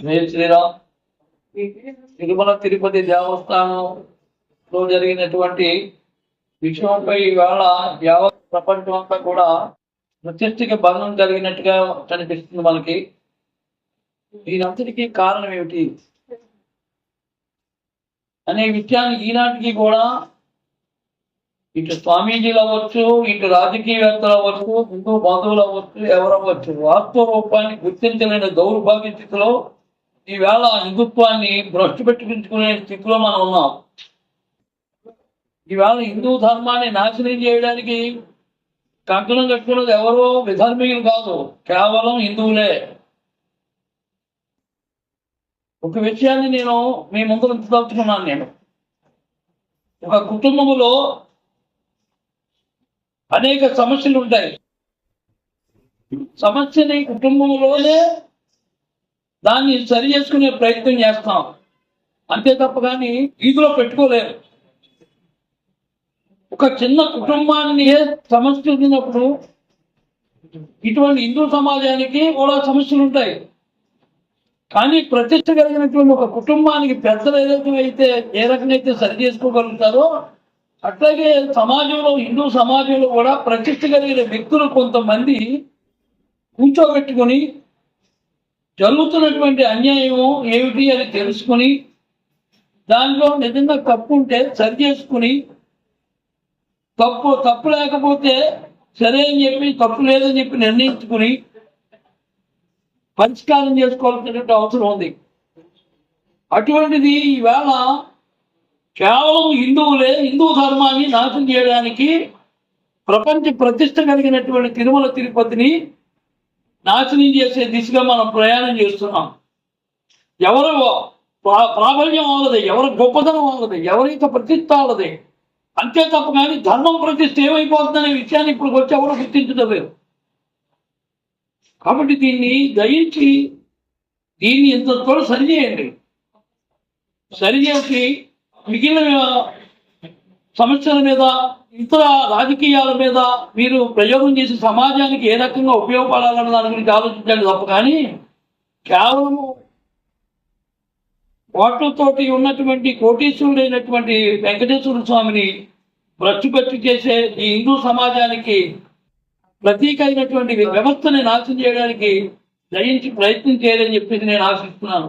జై శ్రీరామ్ తిరుమల తిరుపతి దేవస్థానంలో జరిగినటువంటి విషయంపై ఇవాళ యావత్ ప్రపంచం అంతా కూడా ప్రతిష్టకి భంగం కలిగినట్టుగా కనిపిస్తుంది మనకి. దీనంతటికీ కారణం ఏమిటి? అనే విషయాన్ని ఈనాటికి కూడా ఇటు స్వామీజీలు అవ్వచ్చు ఇటు రాజకీయవేత్తలు అవ్వచ్చు హిందూ బంధువులు అవ్వచ్చు ఎవరవ్వచ్చు వాస్తవ రూపాన్ని గుర్తించలేని దౌర్భాగ్య స్థితిలో ఈవేళ హిందుత్వాన్ని భ్రష్టు పెట్టుకుంటుకునే స్థితిలో మనం ఉన్నాం. ఈవేళ హిందూ ధర్మాన్ని నాశనం చేయడానికి కంకణం కట్టుకున్నది ఎవరో విధర్మీయులు కాదు కేవలం హిందువులే. ఒక విషయాన్ని నేను మీ ముందు ఉంచదలుచుకున్నాను నేను. ఒక కుటుంబంలో అనేక సమస్యలు ఉంటాయి. సమస్యని కుటుంబంలోనే దాన్ని సరి చేసుకునే ప్రయత్నం చేస్తాం. అంతే తప్ప కానీ వీధిలో పెట్టుకోలేరు. ఒక చిన్న కుటుంబాన్ని సమస్యలు సమస్య ఉన్నప్పుడు ఇటువంటి హిందూ సమాజానికి కూడా సమస్యలు ఉంటాయి. కానీ ప్రతిష్ట కలిగినటువంటి ఒక కుటుంబానికి పెద్దలు ఏదైతే అయితే ఏ రకంగా అయితే సరి చేసుకోగలుగుతారో అట్లాగే సమాజంలో హిందూ సమాజంలో కూడా ప్రతిష్ట కలిగిన వ్యక్తులు కొంతమంది కూర్చోబెట్టుకొని జరుగుతున్నటువంటి అన్యాయం ఏమిటి అని తెలుసుకొని దానిలో నిజంగా తప్పు ఉంటే సరి చేసుకుని తప్పు తప్పు లేకపోతే సరే అని చెప్పి తప్పు లేదని చెప్పి నిర్ణయించుకుని పరిష్కారం చేసుకోవాల్సినటువంటి అవసరం ఉంది. అటువంటిది ఈవేళ కేవలం హిందువులే హిందూ ధర్మాన్ని నాశనం చేయడానికి ప్రపంచ ప్రతిష్ట కలిగినటువంటి తిరుమల తిరుపతిని నాశనం చేసే దిశగా మనం ప్రయాణం చేస్తున్నాం. ఎవరు ప్రాబల్యం వాళ్ళది ఎవరి గొప్పతనం వాళ్ళది ఎవరైతే ప్రతిష్ట వాళ్ళది అంతే తప్ప కానీ ధర్మం ప్రతిష్ట ఏమైపోతుందనే విషయాన్ని ఇప్పుడు వచ్చి ఎవరు గుర్తించలేదు కాబట్టి దీన్ని దయించి దీన్ని ఇంత త్వర సరి చేయండి. సరి చేసి మిగిలిన సమస్యల మీద ఇతర రాజకీయాల మీద మీరు ప్రయోగం చేసి సమాజానికి ఏ రకంగా ఉపయోగపడాలన్న దాని గురించి ఆలోచించండి తప్ప కానీ కేవలం ఓట్లతోటి ఉన్నటువంటి కోటీశ్వరుడైనటువంటి వెంకటేశ్వర స్వామిని భ్రష్టుపట్టి చేసే ఈ హిందూ సమాజానికి ప్రతీక అయినటువంటి వ్యవస్థని నాశనం చేయడానికి దయించి ప్రయత్నం చేయాలని చెప్పేసి నేను ఆశిస్తున్నాను.